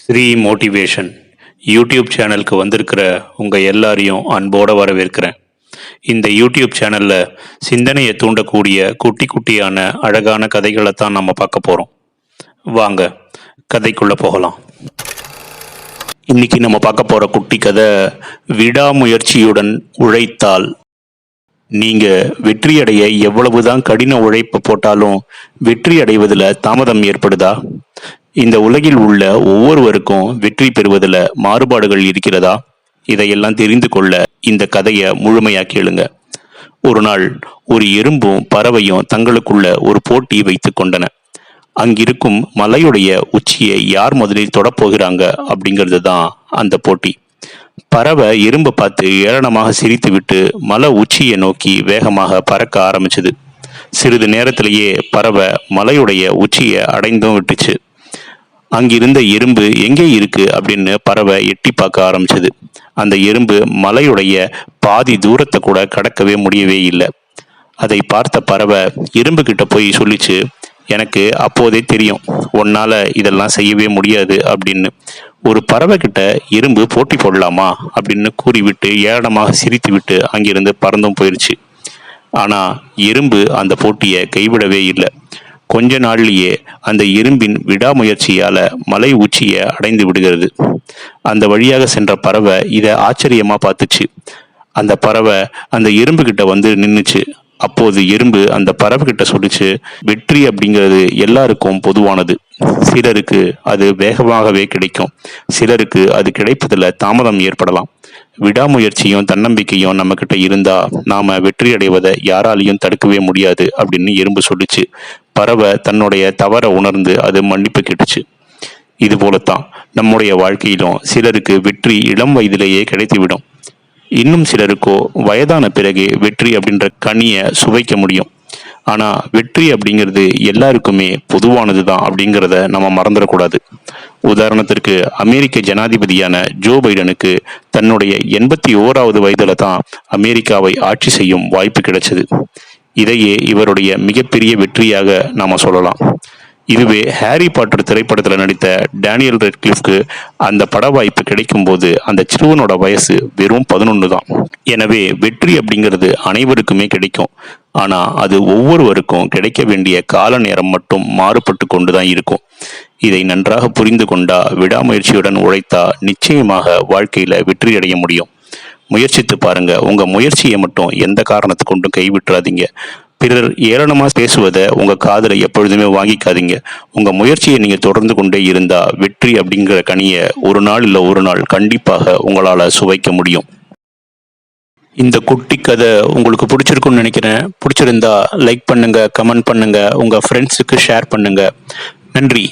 Sri motivation YouTube சேனலுக்கு வந்திருக்கிற உங்கள் எல்லாரையும் அன்போடு வரவேற்கிறேன். இந்த யூடியூப் சேனலில் சிந்தனையை தூண்டக்கூடிய குட்டி குட்டியான அழகான கதைகளை தான் நம்ம பார்க்க போகிறோம் வாங்க கதைக்குள்ளே போகலாம். இன்னைக்கு நம்ம பார்க்க போகிற குட்டி கதை விடாமுயற்சியுடன் உழைத்தால். நீங்கள் வெற்றியடைய எவ்வளவுதான் கடின உழைப்பு போட்டாலும் வெற்றி அடைவதில் தாமதம் ஏற்படுதா? இந்த உலகில் உள்ள ஒவ்வொருவருக்கும் வெற்றி பெறுவதில் மாறுபாடுகள் இருக்கிறதா? இதையெல்லாம் தெரிந்து கொள்ள இந்த கதையை முழுமையாக கேளுங்க. ஒரு நாள் ஒரு எறும்பும் பறவையும் தங்களுக்குள்ள ஒரு போட்டி வைத்து கொண்டன. அங்கிருக்கும் மலையுடைய உச்சியை யார் முதலில் தொடப்போகிறாங்க அப்படிங்கிறது தான் அந்த போட்டி. பறவை எறும்பை பார்த்து ஏளனமாக சிரித்துவிட்டு மலை உச்சியை நோக்கி வேகமாக பறக்க ஆரம்பிச்சது. சிறிது நேரத்திலேயே பறவை மலையுடைய உச்சியை அடைந்தும் விட்டுச்சு. அங்கிருந்த எறும்பு எங்கே இருக்கு? அப்படின்னு பறவை எட்டி பார்க்க ஆரம்பிச்சது. அந்த எறும்பு மலையுடைய பாதி தூரத்தை கூட கடக்கவே முடியவே இல்லை. அதை பார்த்த பறவை எறும்பு கிட்ட போய் சொல்லிச்சு எனக்கு அப்போதே தெரியும். உன்னால இதெல்லாம் செய்யவே முடியாது அப்படின்னு. ஒரு பறவை கிட்ட எறும்பு போட்டி போடலாமா? அப்படின்னு கூறிவிட்டு ஏளனமாக சிரித்து விட்டு அங்கிருந்து பறந்தும் போயிடுச்சு ஆனா எறும்பு அந்த போட்டியை கைவிடவே இல்லை. கொஞ்ச நாள்லேயே அந்த இரும்பின் விடாமுயற்சியால மலை உச்சியை அடைந்து விடுகிறது. அந்த வழியாக சென்ற பறவை இதை ஆச்சரியமா பார்த்துச்சு. அந்த பறவை அந்த இரும்பு கிட்ட வந்து நின்றுச்சு அப்போது எறும்பு அந்த பறவை கிட்ட சொல்லிச்சு வெற்றி அப்படிங்கிறது எல்லாருக்கும் பொதுவானது. சிலருக்கு அது வேகமாகவே கிடைக்கும். சிலருக்கு அது கிடைப்பதில் தாமதம் ஏற்படலாம். விடாமுயற்சியும் தன்னம்பிக்கையும் நம்ம கிட்ட இருந்தா நாம வெற்றி அடைவதை யாராலையும் தடுக்கவே முடியாது அப்படின்னு எறும்பு சொல்லிச்சு. பறவை தன்னுடைய தவற உணர்ந்து அது மன்னிப்பு கேட்டுச்சு. இது போலத்தான் நம்முடைய வாழ்க்கையிலும் சிலருக்கு வெற்றி இளம் வயதிலேயே கிடைத்துவிடும். இன்னும் சிலருக்கோ வயதான பிறகே வெற்றி அப்படின்ற கனியை சுவைக்க முடியும். ஆனா வெற்றி அப்படிங்கிறது எல்லாருக்குமே பொதுவானது தான் அப்படிங்கிறத நம்ம மறந்துடக்கூடாது. உதாரணத்திற்கு அமெரிக்க ஜனாதிபதியான ஜோ பைடனுக்கு தன்னுடைய எண்பத்தி ஓராவது வயதுல தான் அமெரிக்காவை ஆட்சி செய்யும் வாய்ப்பு கிடைச்சது. இதையே இவருடைய மிகப்பெரிய வெற்றியாக நாம சொல்லலாம். இதுவே ஹாரி பாட்டர் திரைப்படத்தில் நடித்த டேனியல் ரெட்கிளிஃப்க்கு அந்த பட வாய்ப்பு கிடைக்கும் போது அந்த சிறுவனோட வயசு வெறும் பதினொன்று தான். எனவே வெற்றி அப்படிங்கிறது அனைவருக்குமே கிடைக்கும். ஆனால் அது ஒவ்வொருவருக்கும் கிடைக்க வேண்டிய கால நேரம் மட்டும் மாறுபட்டு கொண்டு தான் இருக்கும். இதை நன்றாக புரிந்து கொண்டா விடாமுயற்சியுடன் உழைத்தா நிச்சயமாக வாழ்க்கையில் வெற்றி அடைய முடியும். முயற்சித்து பாருங்க. உங்க முயற்சியை மட்டும் எந்த காரணத்தை கொண்டும் கைவிட்டுறாதீங்க. பிறர் ஏளனமாக பேசுவதை உங்கள் காதலை எப்பொழுதுமே வாங்கிக்காதீங்க. உங்கள் முயற்சியை நீங்கள் தொடர்ந்து கொண்டே இருந்தால் வெற்றி அப்படிங்கிற கனியை ஒரு நாள் இல்லை ஒரு நாள் கண்டிப்பாக உங்களால் சுவைக்க முடியும். இந்த குட்டி கதை உங்களுக்கு பிடிச்சிருக்குன்னு நினைக்கிறேன். பிடிச்சிருந்தா லைக் பண்ணுங்கள் கமெண்ட் பண்ணுங்கள் உங்கள் ஃப்ரெண்ட்ஸுக்கு ஷேர் பண்ணுங்கள் நன்றி.